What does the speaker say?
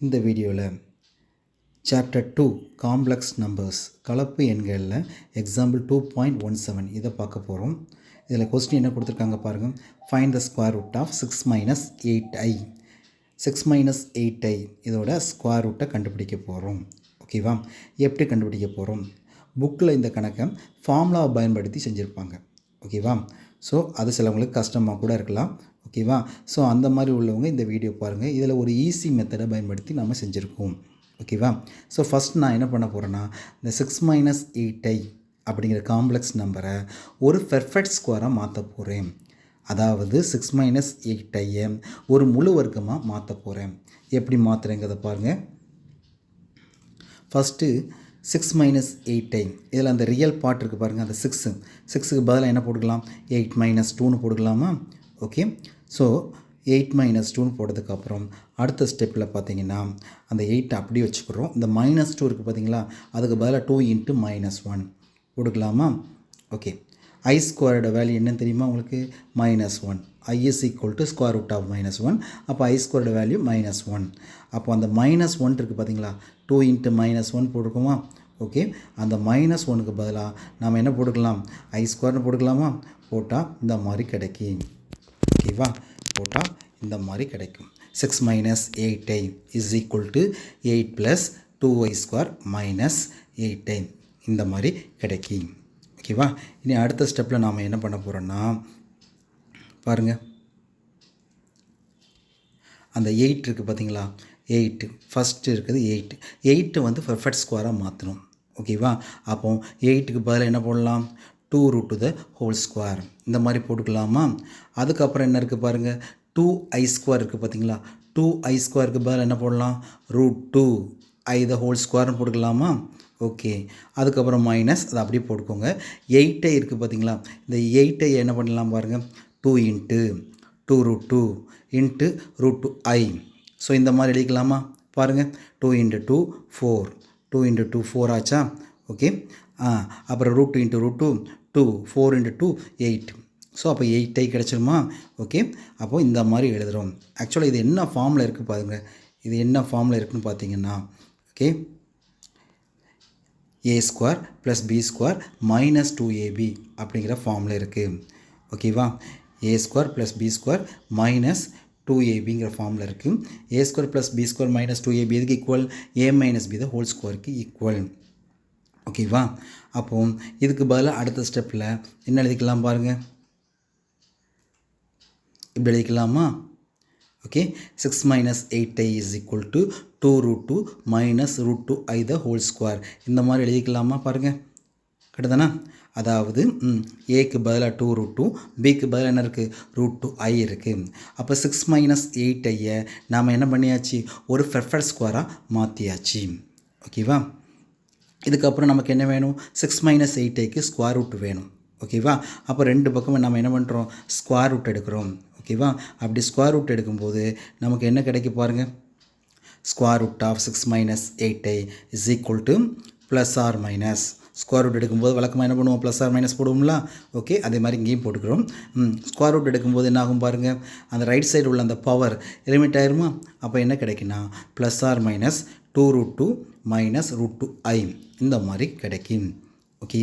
இந்த வீடியோவில் chapter two complex numbers கலப்பு எண்களில் example two point one seven இதை பார்க்க போகிறோம் இதில் கொஸ்டின் என்ன கொடுத்துருக்காங்க பாருங்கள் find the square root of six minus eight i six minus eight i இதோட ஸ்கொயர் ரூட்டை கண்டுபிடிக்க போகிறோம் ஓகேவா எப்படி கண்டுபிடிக்க போகிறோம் புக்கில் இந்த கணக்கை ஃபார்முலாவை பயன்படுத்தி செஞ்சுருப்பாங்க. ஓகேவா ஸோ அது சிலவங்களுக்கு கஷ்டமாக கூட இருக்கலாம். ஓகேவா? ஸோ அந்த மாதிரி உள்ளவங்க இந்த வீடியோ பாருங்கள் இதில் ஒரு ஈஸி மெத்தடை பயன்படுத்தி நம்ம செஞ்சுருக்கோம். ஓகேவா? ஸோ ஃபஸ்ட் நான் என்ன பண்ண போகிறேன்னா இந்த சிக்ஸ் மைனஸ் எயிட் ஐ அப்படிங்கிற காம்ப்ளெக்ஸ் நம்பரை ஒரு பெர்ஃபெக்ட் ஸ்கொயராக மாற்ற போகிறேன் அதாவது சிக்ஸ் மைனஸ் எயிட் ஐயை ஒரு முழு வர்க்கமாக மாற்ற போகிறேன் எப்படி மாற்றுறேங்கிறத பாருங்கள் first six minus eight i இதில் அந்த ரியல் பார்ட் இருக்குது பாருங்கள் அந்த சிக்ஸு சிக்ஸுக்கு பதிலாக என்ன போட்டுக்கலாம்? எயிட் மைனஸ் டூன்னு போட்டுக்கலாமா? ஓகே ஸோ எயிட் மைனஸ் டூன்னு போட்டதுக்கப்புறம் அடுத்த ஸ்டெப்பில் பார்த்தீங்கன்னா அந்த எயிட்டை அப்படியே வச்சுக்கிறோம். இந்த மைனஸ் டூ இருக்குது பார்த்தீங்களா? அதுக்கு பதிலாக டூ இன்ட்டு மைனஸ் ஒன் கொடுக்கலாமா? ஓகே ஐ ஸ்கொயரோட வேல்யூ என்னன்னு தெரியுமா உங்களுக்கு? Minus one i is equal to square root of minus one அப்போ ஐ ஸ்கொயரோட வேல்யூ மைனஸ் ஒன் அப்போ அந்த மைனஸ் ஒன் இருக்குது பார்த்தீங்களா? டூ இன்ட்டு மைனஸ் ஒன் போட்டிருக்கோமா? ஓகே அந்த மைனஸ் ஒனுக்கு பதிலாக நாம் என்ன போட்டுக்கலாம்? ஐ ஸ்கொயர்னு போட்டுக்கலாமா? போட்டால் இந்த மாதிரி கிடைக்கும். ஓகேவா போட்டால் இந்த மாதிரி கிடைக்கும். Six minus eight i is equal to eight plus two y square minus eight i இந்த மாதிரி கிடைக்கும். ஓகேவா இனி அடுத்த ஸ்டெப்பில் நாம் என்ன பண்ண போகிறோன்னா பாருங்கள் அந்த எயிட் இருக்குது பார்த்தீங்களா எயிட்டு ஃபஸ்ட்டு இருக்குது எயிட் எயிட்டு வந்து பர்ஃபெக்ட் ஸ்கொயராக மாற்றணும் ஓகேவா அப்போ எயிட்டுக்கு பதிலாக என்ன போடலாம்? Two root to the whole square இந்த மாதிரி போட்டுக்கலாமா? அதுக்கப்புறம் என்ன இருக்குது பாருங்கள் டூ ஐ ஸ்கொயர் இருக்குது பார்த்தீங்களா டூ ஐ ஸ்கொயருக்கு பதில் என்ன போடலாம்? Root two i the whole ஸ்கொயர்னு போட்டுக்கலாமா? ஓகே அதுக்கப்புறம் மைனஸ் அதை அப்படியே போட்டுக்கோங்க. எயிட்டை இருக்குது பார்த்தீங்களா இந்த எயிட்டை என்ன பண்ணலாம் பாருங்கள் two into two root two into root two i so இந்த மாதிரி எழுதிக்கலாமா? பாருங்கள் two into two four two into two four ஆச்சா? ஓகே ஆ அப்புறம் root two into root two two four into two eight so அப்போ எயிட் ஐ கிடச்சிருமா? Okay அப்போது இந்த மாதிரி எழுதுகிறோம் ஆக்சுவலாக இது என்ன ஃபார்மில் இருக்குது பாருங்கள் இது என்ன ஃபார்மில் இருக்குதுன்னு பார்த்தீங்கன்னா okay A square plus B square minus two AB அப்படிங்கிற ஃபார்மில் இருக்குது ஓகேவா A square plus B square minus two ஏபிங்கிற ஃபார்மில் இருக்குது A square plus B square minus two AB எதுக்கு equal A minus B the whole ஸ்கொயருக்கு ஈக்குவல் ஓகேவா? அப்போ இதுக்கு பதிலாக அடுத்த ஸ்டெப்பில் என்ன எழுதிக்கலாம் பாருங்கள் இப்படி எழுதிக்கலாமா? Okay. Six minus eight i is equal to two root two minus root two i the whole square இந்த மாதிரி எழுதிக்கலாமா பாருங்கள் கரெக்டுதானா? அதாவது ஏக்கு பதிலாக டூ ரூட் டூ பிக்கு பதிலாக என்ன இருக்குது ரூட் டூ ஐ இருக்குது அப்போ சிக்ஸ் மைனஸ் எயிட் ஐயை நாம் என்ன பண்ணியாச்சு? ஒரு ஃபெர்ஃபர் ஸ்கொயராக மாற்றியாச்சு ஓகேவா? இதுக்கப்புறம் நமக்கு என்ன வேணும்? சிக்ஸ் மைனஸ் எயிட் ஐக்கு ஸ்கொயர் ரூட் வேணும். ஓகேவா அப்போ ரெண்டு பக்கமும் நம்ம என்ன பண்ணுறோம் ஸ்கொயர் ரூட் எடுக்கிறோம். ஓகேவா அப்படி ஸ்கொயர் ரூட் எடுக்கும்போது நமக்கு என்ன கிடைக்க பாருங்கள் square root of six minus eight i is equal to plus or minus square root எடுக்கும்போது வழக்கமாக என்ன பண்ணுவோம்? ப்ளஸ் ஆர் மைனஸ் போடுவோம்ல? ஓகே அதே மாதிரி இங்கேயும் போட்டுக்கிறோம். ஸ்கொயர் ரூட் எடுக்கும்போது என்ன ஆகும் பாருங்கள் அந்த ரைட் சைடு உள்ள அந்த பவர் எலிமிட் ஆயிருமா? அப்போ என்ன கிடைக்குன்னா? Plus or minus two root two minus root two i இந்த மாதிரி கிடைக்கும். ஓகே